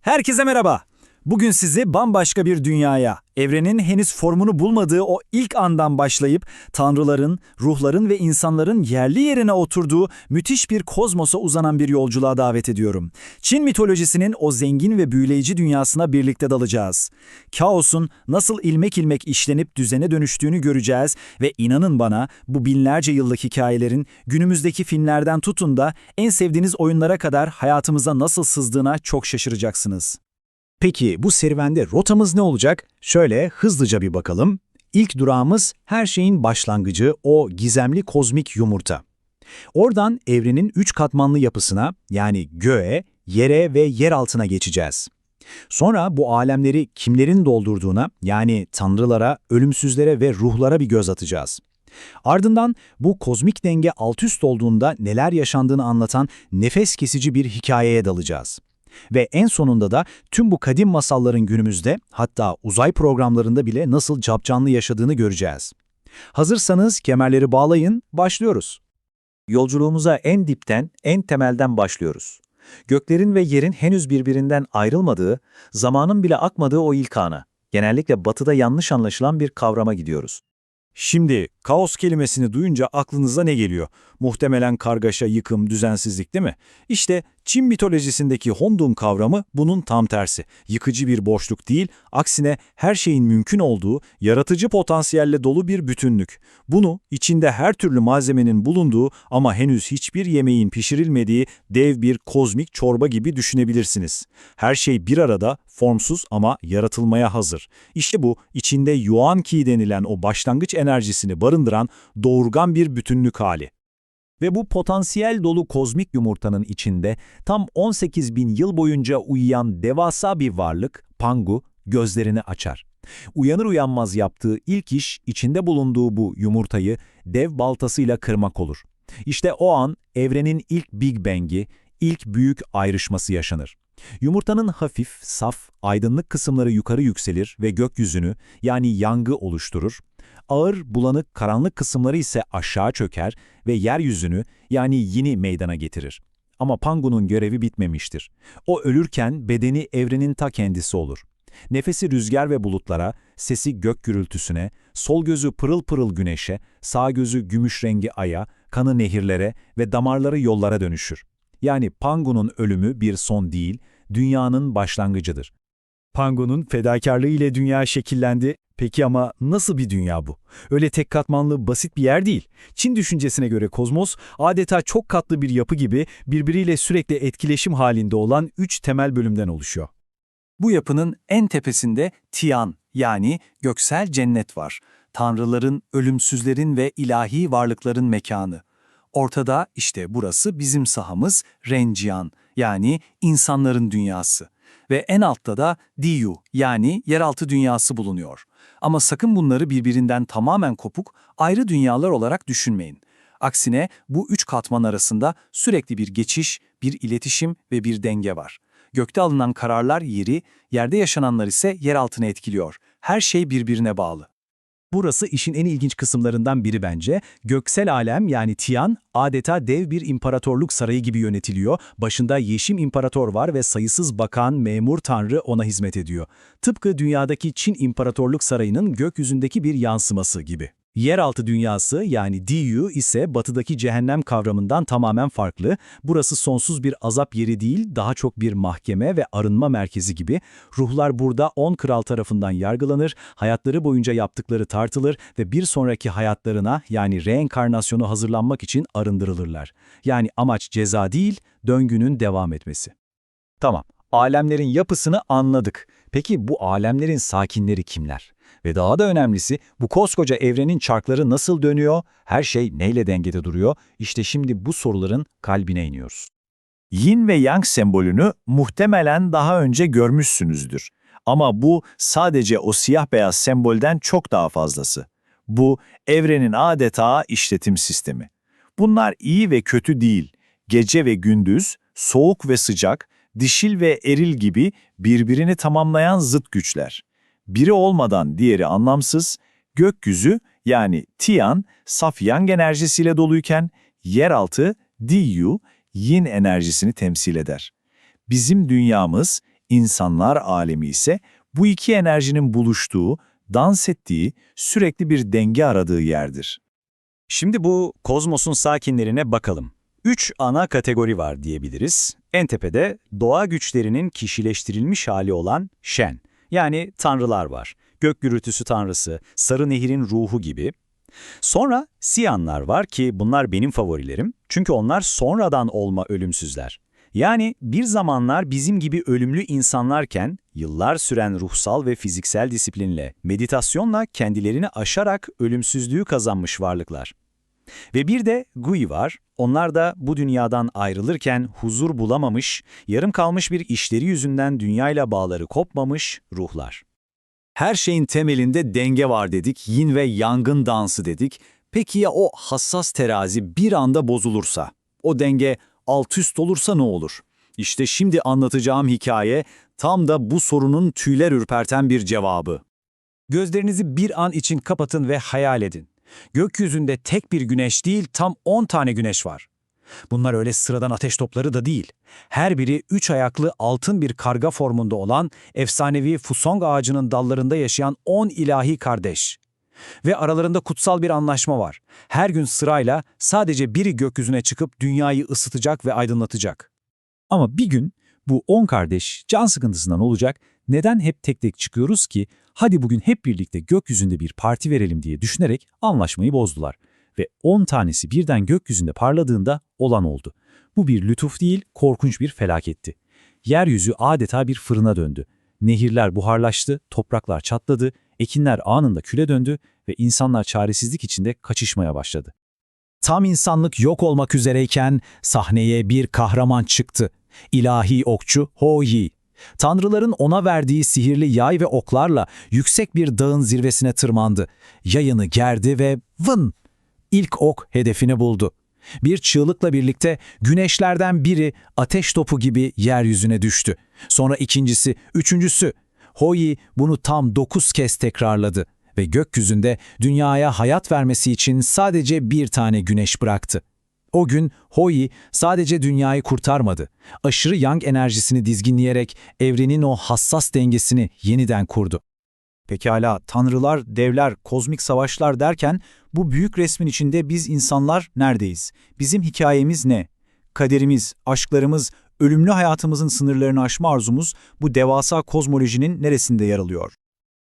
Herkese merhaba. Bugün sizi bambaşka bir dünyaya, evrenin henüz formunu bulmadığı o ilk andan başlayıp tanrıların, ruhların ve insanların yerli yerine oturduğu müthiş bir kozmosa uzanan bir yolculuğa davet ediyorum. Çin mitolojisinin o zengin ve büyüleyici dünyasına birlikte dalacağız. Kaosun nasıl ilmek ilmek işlenip düzene dönüştüğünü göreceğiz ve inanın bana bu binlerce yıllık hikayelerin günümüzdeki filmlerden tutun da en sevdiğiniz oyunlara kadar hayatımıza nasıl sızdığına çok şaşıracaksınız. Peki bu serüvende rotamız ne olacak? Şöyle hızlıca bir bakalım. İlk durağımız her şeyin başlangıcı o gizemli kozmik yumurta. Oradan evrenin üç katmanlı yapısına yani göğe, yere ve yer altına geçeceğiz. Sonra bu alemleri kimlerin doldurduğuna yani tanrılara, ölümsüzlere ve ruhlara bir göz atacağız. Ardından bu kozmik denge alt üst olduğunda neler yaşandığını anlatan nefes kesici bir hikayeye dalacağız. Ve en sonunda da tüm bu kadim masalların günümüzde hatta uzay programlarında bile nasıl capcanlı yaşadığını göreceğiz. Hazırsanız kemerleri bağlayın, başlıyoruz. Yolculuğumuza en dipten, en temelden başlıyoruz. Göklerin ve yerin henüz birbirinden ayrılmadığı, zamanın bile akmadığı o ilk ana, genellikle batıda yanlış anlaşılan bir kavrama gidiyoruz. Şimdi kaos kelimesini duyunca aklınıza ne geliyor? Muhtemelen kargaşa, yıkım, düzensizlik değil mi? İşte Çin mitolojisindeki Hondun kavramı bunun tam tersi. Yıkıcı bir boşluk değil, aksine her şeyin mümkün olduğu, yaratıcı potansiyelle dolu bir bütünlük. Bunu içinde her türlü malzemenin bulunduğu ama henüz hiçbir yemeğin pişirilmediği dev bir kozmik çorba gibi düşünebilirsiniz. Her şey bir arada, formsuz ama yaratılmaya hazır. İşte bu içinde Yuan Ki denilen o başlangıç enerjisini barındıran doğurgan bir bütünlük hali. Ve bu potansiyel dolu kozmik yumurtanın içinde tam 18 bin yıl boyunca uyuyan devasa bir varlık, Pangu, gözlerini açar. Uyanır uyanmaz yaptığı ilk iş içinde bulunduğu bu yumurtayı dev baltasıyla kırmak olur. İşte o an evrenin ilk Big Bang'i, ilk büyük ayrışması yaşanır. Yumurtanın hafif, saf, aydınlık kısımları yukarı yükselir ve gökyüzünü yani yangı oluşturur. Ağır, bulanık, karanlık kısımları ise aşağı çöker ve yeryüzünü yani yini meydana getirir. Ama Pangu'nun görevi bitmemiştir. O ölürken bedeni evrenin ta kendisi olur. Nefesi rüzgar ve bulutlara, sesi gök gürültüsüne, sol gözü pırıl pırıl güneşe, sağ gözü gümüş rengi aya, kanı nehirlere ve damarları yollara dönüşür. Yani Pangu'nun ölümü bir son değil, dünyanın başlangıcıdır. Pangu'nun fedakarlığı ile dünya şekillendi. Peki ama nasıl bir dünya bu? Öyle tek katmanlı basit bir yer değil. Çin düşüncesine göre kozmos adeta çok katlı bir yapı gibi birbiriyle sürekli etkileşim halinde olan üç temel bölümden oluşuyor. Bu yapının en tepesinde Tian yani göksel cennet var. Tanrıların, ölümsüzlerin ve ilahi varlıkların mekanı. Ortada işte burası bizim sahamız Renjian yani insanların dünyası. Ve en altta da Diyu yani yeraltı dünyası bulunuyor. Ama sakın bunları birbirinden tamamen kopuk, ayrı dünyalar olarak düşünmeyin. Aksine bu üç katman arasında sürekli bir geçiş, bir iletişim ve bir denge var. Gökte alınan kararlar yeri, yerde yaşananlar ise yer altını etkiliyor. Her şey birbirine bağlı. Burası işin en ilginç kısımlarından biri bence. Göksel alem yani Tian adeta dev bir imparatorluk sarayı gibi yönetiliyor. Başında Yeşim İmparator var ve sayısız bakan, memur tanrı ona hizmet ediyor. Tıpkı dünyadaki Çin İmparatorluk Sarayı'nın gökyüzündeki bir yansıması gibi. Yeraltı dünyası yani Diyu ise batıdaki cehennem kavramından tamamen farklı. Burası sonsuz bir azap yeri değil, daha çok bir mahkeme ve arınma merkezi gibi. Ruhlar burada on kral tarafından yargılanır, hayatları boyunca yaptıkları tartılır ve bir sonraki hayatlarına yani reenkarnasyonu hazırlanmak için arındırılırlar. Yani amaç ceza değil, döngünün devam etmesi. Tamam, alemlerin yapısını anladık. Peki bu alemlerin sakinleri kimler? Ve daha da önemlisi bu koskoca evrenin çarkları nasıl dönüyor, her şey neyle dengede duruyor? İşte şimdi bu soruların kalbine iniyoruz. Yin ve Yang sembolünü muhtemelen daha önce görmüşsünüzdür. Ama bu sadece o siyah beyaz sembolden çok daha fazlası. Bu evrenin adeta işletim sistemi. Bunlar iyi ve kötü değil. Gece ve gündüz, soğuk ve sıcak, dişil ve eril gibi birbirini tamamlayan zıt güçler. Biri olmadan diğeri anlamsız, gökyüzü yani Tian, saf yang enerjisiyle doluyken, yeraltı, Diyu, yin enerjisini temsil eder. Bizim dünyamız İnsanlar alemi ise bu iki enerjinin buluştuğu, dans ettiği, sürekli bir denge aradığı yerdir. Şimdi bu kozmosun sakinlerine bakalım. Üç ana kategori var diyebiliriz. En tepede doğa güçlerinin kişileştirilmiş hali olan Shen, yani tanrılar var. Gök gürültüsü tanrısı, sarı nehirin ruhu gibi. Sonra Siyanlar var ki bunlar benim favorilerim. Çünkü onlar sonradan olma ölümsüzler. Yani bir zamanlar bizim gibi ölümlü insanlarken yıllar süren ruhsal ve fiziksel disiplinle, meditasyonla kendilerini aşarak ölümsüzlüğü kazanmış varlıklar. Ve bir de Gui var. Onlar da bu dünyadan ayrılırken huzur bulamamış, yarım kalmış bir işleri yüzünden dünyayla bağları kopmamış ruhlar. Her şeyin temelinde denge var dedik, yin ve yangın dansı dedik. Peki ya o hassas terazi bir anda bozulursa? O denge alt üst olursa ne olur? İşte şimdi anlatacağım hikaye tam da bu sorunun tüyler ürperten bir cevabı. Gözlerinizi bir an için kapatın ve hayal edin. Gökyüzünde tek bir güneş değil, tam 10 tane güneş var. Bunlar öyle sıradan ateş topları da değil. Her biri üç ayaklı altın bir karga formunda olan efsanevi Fusong ağacının dallarında yaşayan 10 ilahi kardeş. Ve aralarında kutsal bir anlaşma var. Her gün sırayla sadece biri gökyüzüne çıkıp dünyayı ısıtacak ve aydınlatacak. Ama bir gün bu 10 kardeş can sıkıntısından olacak, neden hep tek tek çıkıyoruz ki hadi bugün hep birlikte gökyüzünde bir parti verelim diye düşünerek anlaşmayı bozdular. Ve 10 tanesi birden gökyüzünde parladığında olan oldu. Bu bir lütuf değil, korkunç bir felaketti. Yeryüzü adeta bir fırına döndü. Nehirler buharlaştı, topraklar çatladı, ekinler anında küle döndü ve insanlar çaresizlik içinde kaçışmaya başladı. Tam insanlık yok olmak üzereyken sahneye bir kahraman çıktı. İlahi okçu Ho-Yi. Tanrıların ona verdiği sihirli yay ve oklarla yüksek bir dağın zirvesine tırmandı. Yayını gerdi ve vın! İlk ok hedefini buldu. Bir çığlıkla birlikte güneşlerden biri ateş topu gibi yeryüzüne düştü. Sonra ikincisi, üçüncüsü. Hoyi bunu tam dokuz kez tekrarladı ve gökyüzünde dünyaya hayat vermesi için sadece bir tane güneş bıraktı. O gün Hoyi sadece dünyayı kurtarmadı. Aşırı yang enerjisini dizginleyerek evrenin o hassas dengesini yeniden kurdu. Pekala tanrılar, devler, kozmik savaşlar derken bu büyük resmin içinde biz insanlar neredeyiz? Bizim hikayemiz ne? Kaderimiz, aşklarımız, ölümlü hayatımızın sınırlarını aşma arzumuz bu devasa kozmolojinin neresinde yer alıyor?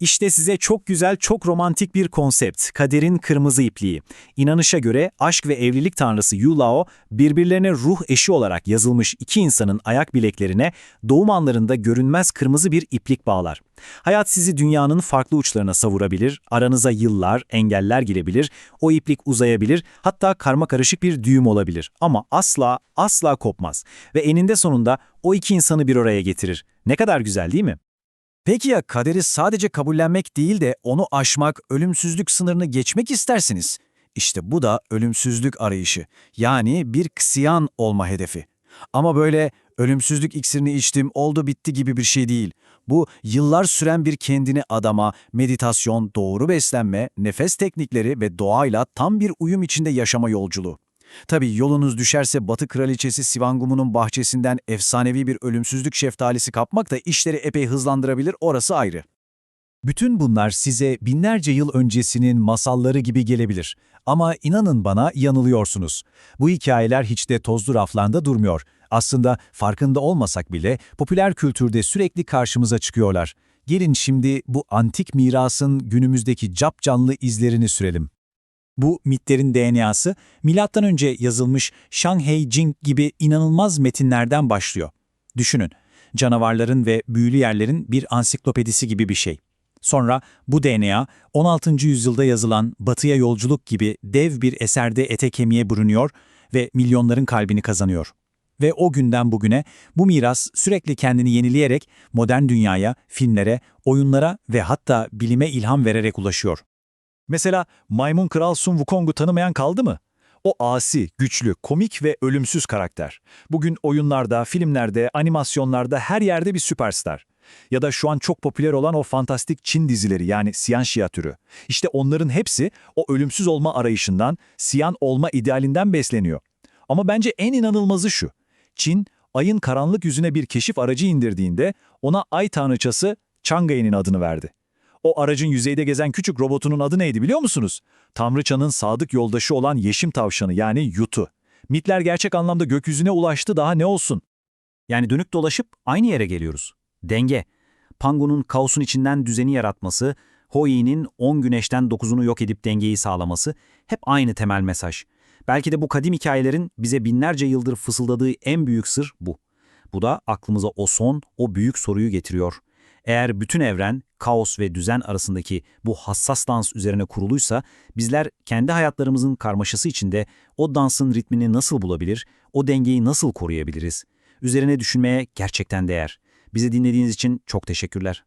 İşte size çok güzel, çok romantik bir konsept. Kaderin kırmızı ipliği. İnanışa göre aşk ve evlilik tanrısı Yulao, birbirlerine ruh eşi olarak yazılmış iki insanın ayak bileklerine doğum anlarında görünmez kırmızı bir iplik bağlar. Hayat sizi dünyanın farklı uçlarına savurabilir, aranıza yıllar, engeller girebilir, o iplik uzayabilir, hatta karma karışık bir düğüm olabilir. Ama asla, asla kopmaz. Ve eninde sonunda o iki insanı bir araya getirir. Ne kadar güzel değil mi? Peki ya kaderi sadece kabullenmek değil de onu aşmak, ölümsüzlük sınırını geçmek istersiniz? İşte bu da ölümsüzlük arayışı. Yani bir ksiyan olma hedefi. Ama böyle ölümsüzlük iksirini içtim, oldu bitti gibi bir şey değil. Bu yıllar süren bir kendini adama, meditasyon, doğru beslenme, nefes teknikleri ve doğayla tam bir uyum içinde yaşama yolculuğu. Tabii yolunuz düşerse Batı Kraliçesi Sivangumu'nun bahçesinden efsanevi bir ölümsüzlük şeftalisi kapmak da işleri epey hızlandırabilir, orası ayrı. Bütün bunlar size binlerce yıl öncesinin masalları gibi gelebilir. Ama inanın bana yanılıyorsunuz. Bu hikayeler hiç de tozlu raflarda durmuyor. Aslında farkında olmasak bile popüler kültürde sürekli karşımıza çıkıyorlar. Gelin şimdi bu antik mirasın günümüzdeki capcanlı izlerini sürelim. Bu mitlerin DNA'sı milattan önce yazılmış Shanghai Jing gibi inanılmaz metinlerden başlıyor. Düşünün, canavarların ve büyülü yerlerin bir ansiklopedisi gibi bir şey. Sonra bu DNA 16. yüzyılda yazılan Batıya Yolculuk gibi dev bir eserde ete kemiğe bürünüyor ve milyonların kalbini kazanıyor. Ve o günden bugüne bu miras sürekli kendini yenileyerek modern dünyaya, filmlere, oyunlara ve hatta bilime ilham vererek ulaşıyor. Mesela Maymun Kral Sun Wukong'u tanımayan kaldı mı? O asi, güçlü, komik ve ölümsüz karakter. Bugün oyunlarda, filmlerde, animasyonlarda her yerde bir süperstar. Ya da şu an çok popüler olan o fantastik Çin dizileri yani Siyan Şia türü. İşte onların hepsi o ölümsüz olma arayışından, Siyan olma idealinden besleniyor. Ama bence en inanılmazı şu. Çin ayın karanlık yüzüne bir keşif aracı indirdiğinde ona ay tanrıçası Chang'e'nin adını verdi. O aracın yüzeyde gezen küçük robotunun adı neydi biliyor musunuz? Tanrıçanın sadık yoldaşı olan yeşim tavşanı yani Yutu. Mitler gerçek anlamda gökyüzüne ulaştı daha ne olsun? Yani dönüp dolaşıp aynı yere geliyoruz. Denge. Pango'nun kaosun içinden düzeni yaratması, Hoi'nin 10 güneşten 9'unu yok edip dengeyi sağlaması hep aynı temel mesaj. Belki de bu kadim hikayelerin bize binlerce yıldır fısıldadığı en büyük sır bu. Bu da aklımıza o son, o büyük soruyu getiriyor. Eğer bütün evren, kaos ve düzen arasındaki bu hassas dans üzerine kuruluysa, bizler kendi hayatlarımızın karmaşası içinde o dansın ritmini nasıl bulabilir, o dengeyi nasıl koruyabiliriz? Üzerine düşünmeye gerçekten değer. Bizi dinlediğiniz için çok teşekkürler.